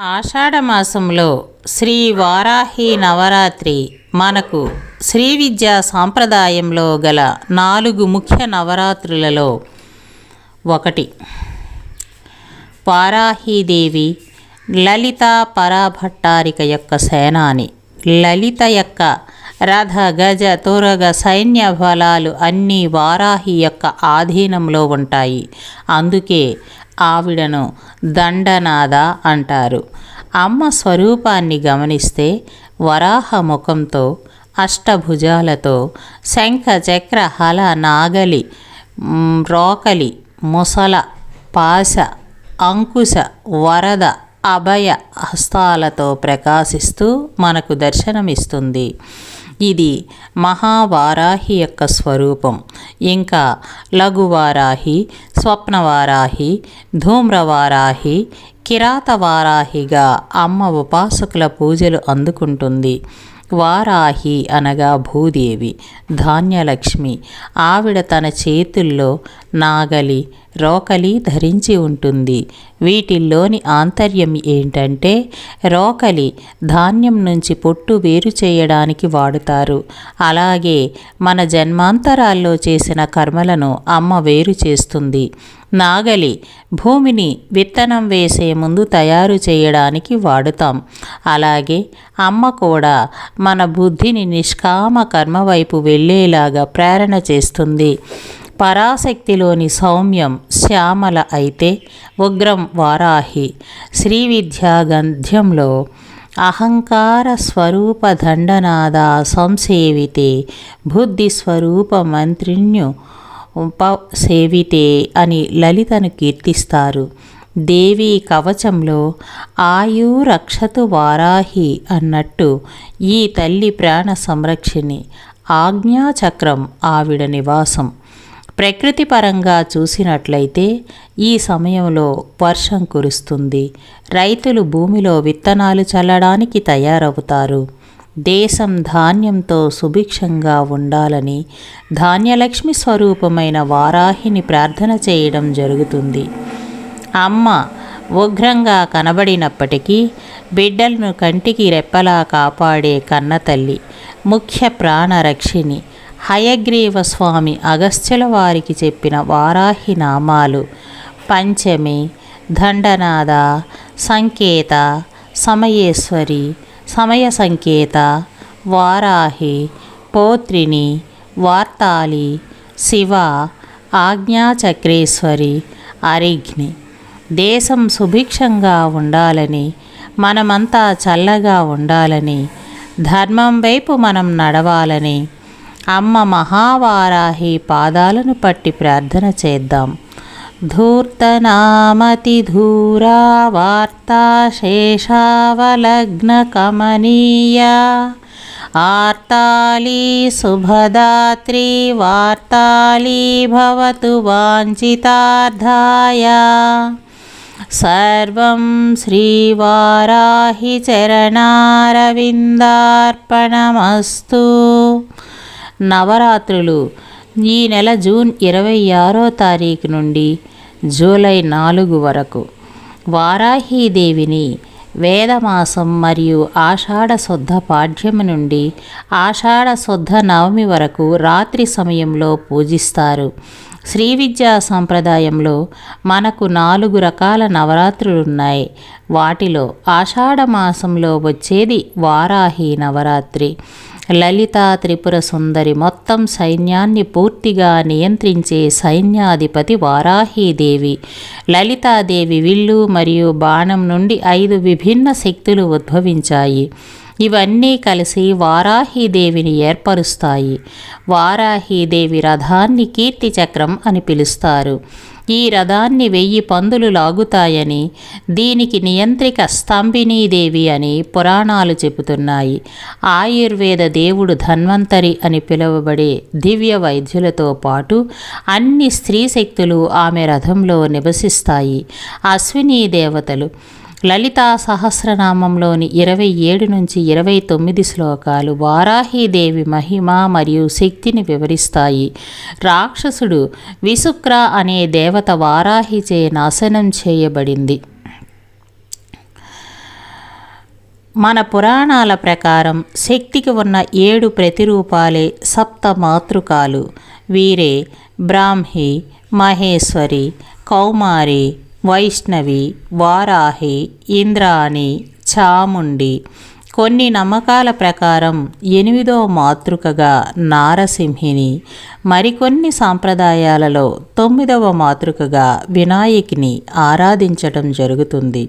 ఆషాఢమాసంలో శ్రీ వారాహి నవరాత్రి మనకు శ్రీ విద్యా సాంప్రదాయంలో గల నాలుగు ముఖ్య నవరాత్రులలో ఒకటి. వారాహీదేవి లలిత పరాభట్టారిక యొక్క సేనాని లలిత యొక్క రథ గజ తురగ సైన్య బలాలు అన్నీ వారాహి యొక్క ఆధీనంలో ఉంటాయి. అందుకే ఆవిడను దండనాద అంటారు. అమ్మ స్వరూపాన్ని గమనిస్తే వరాహ ముఖంతో అష్టభుజాలతో శంఖ చక్ర హల నాగలి రోకలి ముసల పాశ అంకుశ వరద అభయ హస్తాలతో ప్రకాశిస్తూ మనకు దర్శనమిస్తుంది. ఇది మహావారాహి యొక్క స్వరూపం. ఇంకా లఘువారాహి స్వప్నవారాహి ధూమ్రవారాహి కిరాతవారాహిగా అమ్మ ఉపాసకుల పూజలు అందుకుంటుంది. వారాహి అనగా భూదేవి ధాన్యలక్ష్మి. ఆవిడ తన చేతుల్లో నాగలి రోకలి ధరించి ఉంటుంది. వీటిల్లోని ఆంతర్యం ఏంటంటే రోకలి ధాన్యం నుంచి పొట్టు వేరు చేయడానికి వాడుతారు. అలాగే మన జన్మాంతరాల్లో చేసిన కర్మలను అమ్మ వేరు చేస్తుంది. నాగలి భూమిని విత్తనం వేసే ముందు తయారు చేయడానికి వాడుతాం. అలాగే అమ్మ కూడా మన బుద్ధిని నిష్కామ కర్మ వైపు వెళ్ళేలాగా ప్రేరణ చేస్తుంది. పరాశక్తిలోని సౌమ్యం శ్యామల అయితే ఉగ్రం వారాహి. శ్రీ విద్యా గంధ్యంలో అహంకార స్వరూప దండనాద సంసేవితే బుద్ధి స్వరూప మంత్రిణ్యు ఉపసేవితే అని లలితను కీర్తిస్తారు. దేవి కవచంలో ఆయు రక్షతు వారాహి అన్నట్టు ఈ తల్లి ప్రాణ సంరక్షిణి ఆజ్ఞాచక్రం ఆవిడ నివాసం. ప్రకృతి పరంగా చూసినట్లయితే ఈ సమయంలో వర్షం కురుస్తుంది. రైతులు భూమిలో విత్తనాలు చల్లడానికి తయారవుతారు. దేశం ధాన్యంతో సుభిక్షంగా ఉండాలని ధాన్యలక్ష్మి స్వరూపమైన వారాహిని ప్రార్థన చేయడం జరుగుతుంది. అమ్మ ఉగ్రంగా కనబడినప్పటికీ బిడ్డలను కంటికి రెప్పలా కాపాడే కన్నతల్లి ముఖ్య ప్రాణరక్షిణి హయగ్రీవ స్వామి అగస్త్యుల వారికి చెప్పిన వారాహి నామాలు. పంచమి దండనాద సంకేత సమయేశ్వరి సమయ సంకేత వారాహి పోత్రిని వార్తాలి శివ ఆజ్ఞాచక్రేశ్వరి అరిఘ్ని. దేశం సుభిక్షంగా ఉండాలని మనమంతా చల్లగా ఉండాలని ధర్మం వైపు మనం నడవాలని అమ్మ మహావారాహి పాదాలను పట్టి ప్రార్థన చేద్దాం. ధూర్తనామతి ధూరా వార్తా శేషావలగ్న కమనీయ ఆర్తాళీ శుభదాత్రి వార్తాళీ భవతు వాంఛితార్థాయ సర్వం శ్రీవారాహి చరణారవిందార్పణమస్తూ. నవరాత్రులు. ఈ నెల జూన్ ఇరవై ఆరో తారీఖు నుండి జూలై నాలుగు వరకు వారాహీదేవిని వేదమాసం మరియు ఆషాఢ శుద్ధ పాఠ్యము నుండి ఆషాఢ శుద్ధ నవమి వరకు రాత్రి సమయంలో పూజిస్తారు. శ్రీ విద్యా సంప్రదాయంలో మనకు నాలుగు రకాల నవరాత్రులు ఉన్నాయి వాటిలో ఆషాఢ మాసంలో వచ్చేది వారాహి నవరాత్రి. లలితా త్రిపుర సుందరి మొత్తం సైన్యాన్ని పూర్తిగా నియంత్రించే సైన్యాధిపతి వారాహీదేవి. లలితాదేవి విల్లు మరియు బాణం నుండి ఐదు విభిన్న శక్తులు ఉద్భవించాయి. ఇవన్నీ కలిసి వారాహీదేవిని ఏర్పరుస్తాయి. వారాహీదేవి రథాన్ని కీర్తి చక్రం అని పిలుస్తారు. ఈ రథాన్ని వెయ్యి పందులు లాగుతాయని దీనికి నియంత్రిక స్తంభినీదేవి అని పురాణాలు చెబుతున్నాయి. ఆయుర్వేద దేవుడు ధన్వంతరి అని పిలువబడే దివ్య వైద్యులతో పాటు అన్ని స్త్రీ శక్తులు ఆమె రథంలో నివసిస్తాయి. అశ్విని దేవతలు లలితా సహస్రనామంలోని ఇరవై ఏడు నుంచి ఇరవై తొమ్మిది శ్లోకాలు వారాహీదేవి మహిమ మరియు శక్తిని వివరిస్తాయి. రాక్షసుడు విసుక్ర అనే దేవత వారాహిచే నాశనం చేయబడింది. మన పురాణాల ప్రకారం శక్తికి ఉన్న ఏడు ప్రతిరూపాలే సప్త మాతృకాలు. వీరే బ్రాహ్మి మహేశ్వరి కౌమారి వైష్ణవి వారాహి ఇంద్రాణి చాముండి. కొన్ని నమ్మకాల ప్రకారం ఎనిమిదో మాతృకగా నారసింహిని మరికొన్ని సాంప్రదాయాలలో తొమ్మిదవ మాతృకగా వినాయకిని ఆరాధించటం జరుగుతుంది.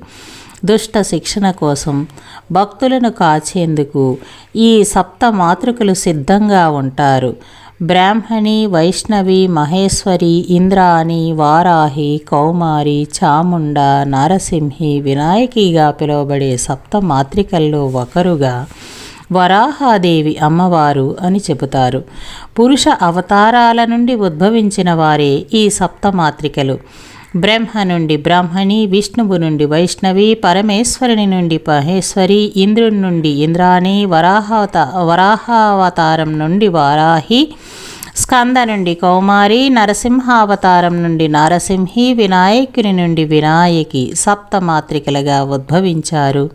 దుష్ట శిక్షణ కోసం భక్తులను కాచేందుకు ఈ సప్త మాతృకలు సిద్ధంగా ఉంటారు. బ్రాహ్మణి వైష్ణవి మహేశ్వరి ఇంద్రాణి వారాహి కౌమారి చాముండ నరసింహి వినాయకిగా పిలువబడే సప్త మాత్రికల్లో ఒకరుగా వరాహాదేవి అమ్మవారు అని చెబుతారు. పురుష అవతారాల నుండి ఉద్భవించిన వారే ఈ సప్తమాత్రికలు బ్రహ్మ నుండి బ్రాహ్మణి విష్ణువు నుండి వైష్ణవి పరమేశ్వరుని నుండి మహేశ్వరి ఇంద్రుని నుండి ఇంద్రాణి వరాహావత వరాహావతారం నుండి వారాహి స్కంద నుండి కౌమారి నరసింహావతారం నుండి నరసింహి వినాయకుని నుండి వినాయకి సప్తమాత్రికలుగా ఉద్భవించారు.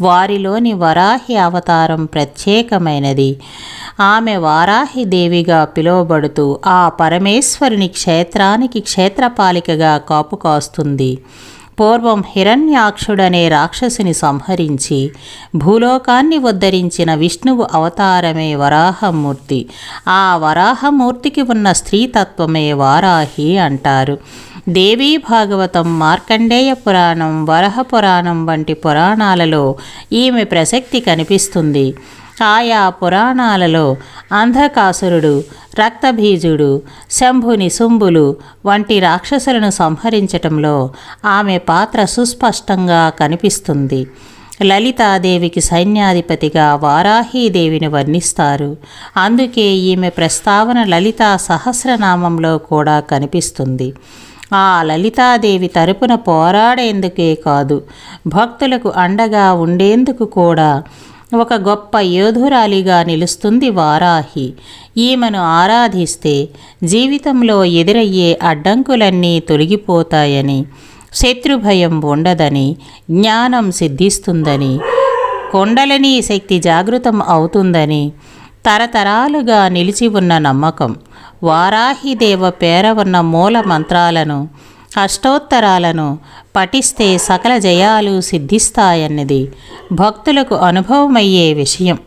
వారిలోని వరాహి అవతారం ప్రత్యేకమైనది. ఆమె వారాహి దేవిగా పిలువబడుతూ ఆ పరమేశ్వరుని క్షేత్రానికి క్షేత్రపాలికగా కాపు కాస్తుంది. పూర్వం హిరణ్యాక్షుడనే రాక్షసుని సంహరించి భూలోకాన్ని ఉద్ధరించిన విష్ణువు అవతారమే వరాహమూర్తి. ఆ వరాహమూర్తికి ఉన్న స్త్రీతత్వమే వారాహి అంటారు. దేవీ భాగవతం మార్కండేయ పురాణం వరహ పురాణం వంటి పురాణాలలో ఈమె ప్రసక్తి కనిపిస్తుంది. ఆయా పురాణాలలో అంధకాసురుడు రక్తబీజుడు శంభుని శుంభులు వంటి రాక్షసులను సంహరించటంలో ఆమె పాత్ర సుస్పష్టంగా కనిపిస్తుంది. లలితాదేవికి సైన్యాధిపతిగా వారాహీదేవిని వర్ణిస్తారు. అందుకే ఈమె ప్రస్తావన లలితా సహస్రనామంలో కూడా కనిపిస్తుంది. ఆ లలితాదేవి తరపున పోరాడేందుకే కాదు భక్తులకు అండగా ఉండేందుకు కూడా ఒక గొప్ప యోధురాలిగా నిలుస్తుంది వారాహి. ఈమెను ఆరాధిస్తే జీవితంలో ఎదురయ్యే అడ్డంకులన్నీ తొలగిపోతాయని శత్రుభయం ఉండదని జ్ఞానం సిద్ధిస్తుందని కొండలని శక్తి జాగృతం అవుతుందని తరతరాలుగా నిలిచి ఉన్న నమ్మకం. వారాహిదేవ పేర ఉన్న మూల మంత్రాలను అష్టోత్తరాలను పఠిస్తే సకల జయాలు సిద్ధిస్తాయన్నది భక్తులకు అనుభవమయ్యే విషయం.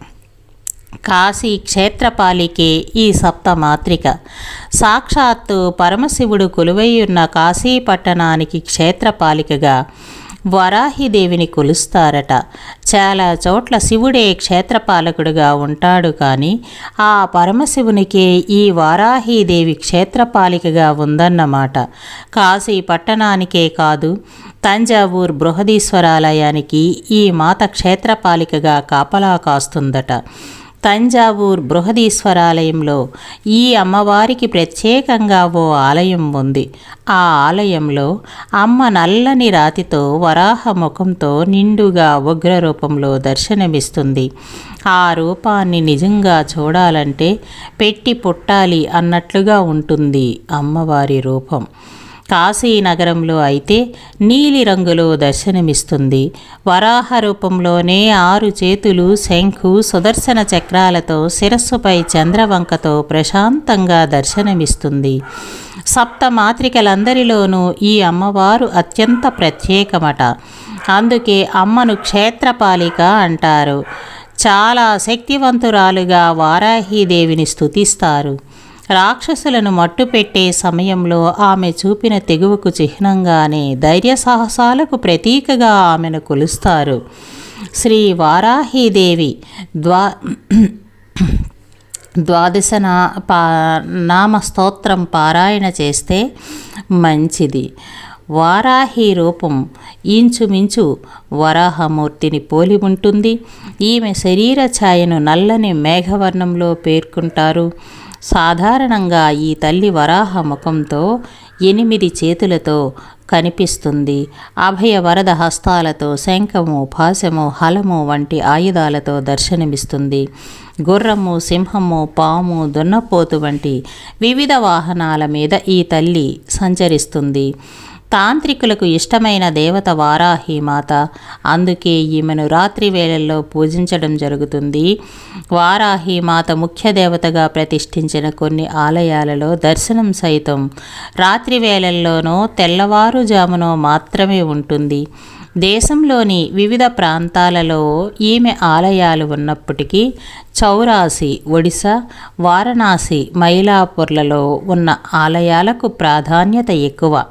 కాశీ క్షేత్రపాలికే ఈ సప్తమాత్రిక. సాక్షాత్తు పరమశివుడు కొలువైయున్న కాశీ పట్టణానికి క్షేత్రపాలికగా వరాహిదేవిని కొలుస్తారట. చాలా చోట్ల శివుడే క్షేత్రపాలకుడుగా ఉంటాడు కానీ ఆ పరమశివునికే ఈ వారాహీదేవి క్షేత్రపాలికగా ఉందన్నమాట. కాశీ పట్టణానికే కాదు తంజావూర్ బృహదీశ్వరాలయానికి ఈ మాత క్షేత్రపాలికగా కాపలా కాస్తుందట. తంజావూర్ బృహదీశ్వరాలయంలో ఈ అమ్మవారికి ప్రత్యేకంగా ఓ ఆలయం ఉంది. ఆ ఆలయంలో అమ్మ నల్లని రాతితో వరాహ ముఖంతో నిండుగా ఉగ్ర రూపంలో దర్శనమిస్తుంది. ఆ రూపాన్ని నిజంగా చూడాలంటే పెట్టి పుట్టాలి అన్నట్లుగా ఉంటుంది అమ్మవారి రూపం. కాశీనగరంలో అయితే నీలిరంగులో దర్శనమిస్తుంది. వరాహ రూపంలోనే ఆరు చేతులు శంఖు సుదర్శన చక్రాలతో శిరస్సుపై చంద్రవంకతో ప్రశాంతంగా దర్శనమిస్తుంది. సప్త మాత్రికలందరిలోనూ ఈ అమ్మవారు అత్యంత ప్రత్యేకమట. అందుకే అమ్మను క్షేత్రపాలిక అంటారు. చాలా శక్తివంతురాలుగా వారాహీదేవిని స్థుతిస్తారు రాక్షసులను మట్టుపెట్టే సమయంలో ఆమె చూపిన తెగువకు చిహ్నంగానే ధైర్య సాహసాలకు ప్రతీకగా ఆమెను కొలుస్తారు. శ్రీ వారాహీదేవి ద్వా ద్వాదశ నా పా నామ స్తోత్రం పారాయణ చేస్తే మంచిది. వారాహి రూపం ఇంచుమించు వరాహమూర్తిని పోలి ఉంటుంది. ఈమె శరీర ఛాయను నల్లని మేఘవర్ణంలో పేర్కొంటారు. సాధారణంగా ఈ తల్లి వరాహ ముఖంతో ఎనిమిది చేతులతో కనిపిస్తుంది. అభయ వరద హస్తాలతో శంఖము భాసము హలము వంటి ఆయుధాలతో దర్శనమిస్తుంది. గుర్రము సింహము పాము దున్నపోతు వంటి వివిధ వాహనాల మీద ఈ తల్లి సంచరిస్తుంది. తాంత్రికులకు ఇష్టమైన దేవత వారాహి మాత. అందుకే ఈమెను రాత్రి వేళల్లో పూజించడం జరుగుతుంది. వారాహి మాత ముఖ్య దేవతగా ప్రతిష్ఠించిన కొన్ని ఆలయాలలో దర్శనం సైతం. రాత్రి వేళల్లోనో తెల్లవారుజామునో మాత్రమే ఉంటుంది. దేశంలోని వివిధ ప్రాంతాలలో ఈమె ఆలయాలు ఉన్నప్పటికీ చౌరాసి ఒడిశా వారణాసి మైలాపూర్లలో ఉన్న ఆలయాలకు ప్రాధాన్యత ఎక్కువ.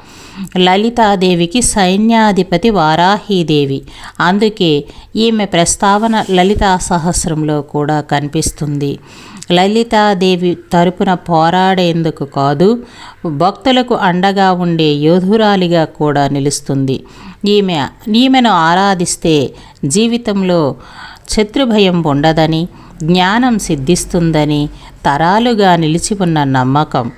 లలితాదేవికి సైన్యాధిపతి వారాహీదేవి. అందుకే ఈమె ప్రస్తావన లలితా సహస్రంలో కూడా కనిపిస్తుంది. లలితాదేవి తరపున పోరాడేందుకు కాదు భక్తులకు అండగా ఉండే యోధురాలిగా కూడా నిలుస్తుంది. ఈమె ఈమెను ఆరాధిస్తే జీవితంలో శత్రుభయం ఉండదని జ్ఞానం సిద్ధిస్తుందని తరాలుగా నిలిచి ఉన్న నమ్మకం.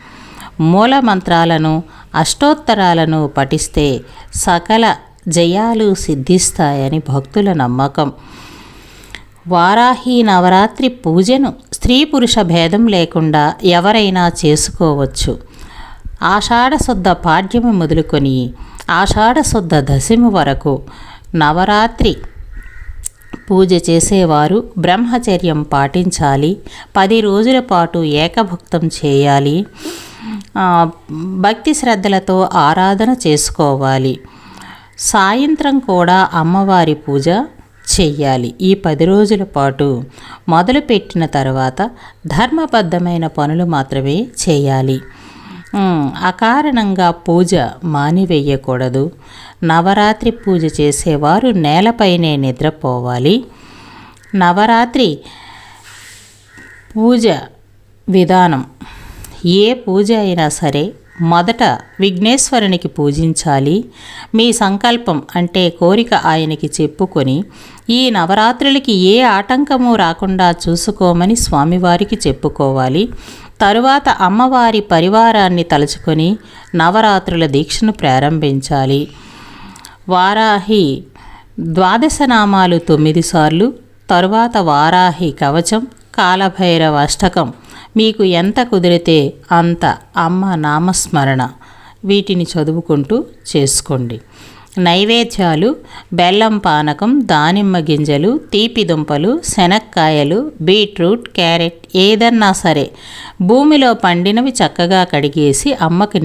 మూల మంత్రాలను అష్టోత్తరాలను పఠిస్తే సకల జయాలు సిద్ధిస్తాయని భక్తుల నమ్మకం. వారాహి నవరాత్రి పూజను స్త్రీ పురుష భేదం లేకుండా ఎవరైనా చేసుకోవచ్చు. ఆషాఢశుద్ధ పాడ్యమి మొదలుకొని ఆషాఢ శుద్ధ దశమి వరకు నవరాత్రి పూజ చేసేవారు బ్రహ్మచర్యం పాటించాలి. పది రోజుల పాటు ఏకభక్తం చేయాలి. భక్తి శ్రద్ధలతో ఆరాధన చేసుకోవాలి. సాయంత్రం కూడా అమ్మవారి పూజ చెయ్యాలి. ఈ పది రోజుల పాటు మొదలుపెట్టిన తర్వాత ధర్మబద్ధమైన పనులు మాత్రమే చేయాలి. అకారణంగా పూజ మానివేయకూడదు. నవరాత్రి పూజ చేసేవారు నేలపైనే నిద్రపోవాలి. నవరాత్రి పూజ విధానం. ఏ పూజ అయినా సరే మొదట విఘ్నేశ్వరునికి పూజించాలి. మీ సంకల్పం అంటే కోరిక ఆయనకి చెప్పుకొని ఈ నవరాత్రులకి ఏ ఆటంకము రాకుండా చూసుకోమని స్వామివారికి చెప్పుకోవాలి. తరువాత అమ్మవారి పరివారాన్ని తలుచుకొని నవరాత్రుల దీక్షను ప్రారంభించాలి. వారాహి ద్వాదశ నామాలు తొమ్మిది సార్లు తరువాత వారాహి కవచం కాలభైరవ అష్టకం. మీకు ఎంత కుదిరితే అంత అమ్మ నామస్మరణ. వీటిని చదువుకుంటూ చేసుకోండి. నైవేద్యాలు బెల్లం పానకం దానిమ్మ గింజలు తీపి దుంపలు శనక్కాయలు బీట్రూట్ క్యారెట్ ఏదన్నా సరే భూమిలో పండినవి చక్కగా కడిగేసి అమ్మకి